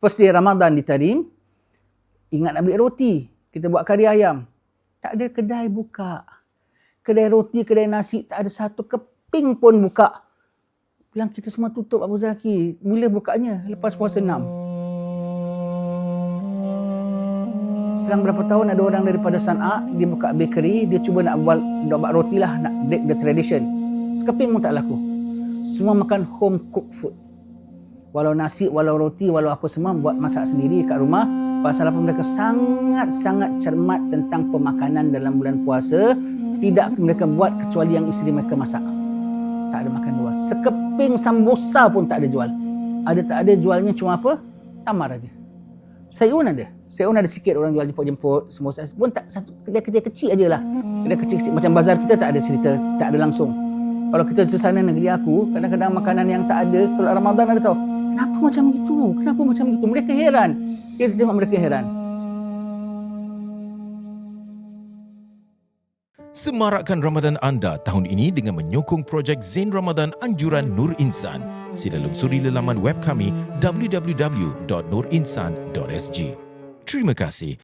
first day Ramadan di Tarim, ingat nak beli roti. Kita buat kari ayam. Tak ada kedai buka. Kedai roti, kedai nasi, tak ada satu keping pun buka. Bilang kita semua tutup Abu Zaki. Bila bukanya? Lepas puasa enam. Selang berapa tahun ada orang daripada Sana'a, dia buka bakery, dia cuba nak buat, nak buat roti lah, nak break the tradition. Sekeping pun tak laku. Semua makan home cooked food. Walau nasi, walau roti, walau apa semua buat masak sendiri kat rumah. Pasal apa mereka sangat-sangat cermat tentang pemakanan dalam bulan puasa. Tidak mereka buat kecuali yang isteri mereka masak. Tak ada makan luar. Sekeping sambusa pun tak ada jual. Ada tak ada jualnya cuma apa? Tamar aja. Sayun ada. Sayun ada sikit orang jual jemput-jemput. Semua pun tak satu kedai-kedai kecil aja lah. Kedai kecil-kecil macam bazar kita tak ada cerita, tak ada langsung. Kalau kita ke sana negeri aku, kadang-kadang makanan yang tak ada, kalau Ramadan ada tahu, kenapa macam gitu? Kenapa macam gitu? Mereka heran. Kita tengok mereka heran. Semarakkan Ramadan anda tahun ini dengan menyokong projek Zain Ramadan Anjuran Nur Insan. Sila lungsuri laman web kami www.nurinsan.sg. Terima kasih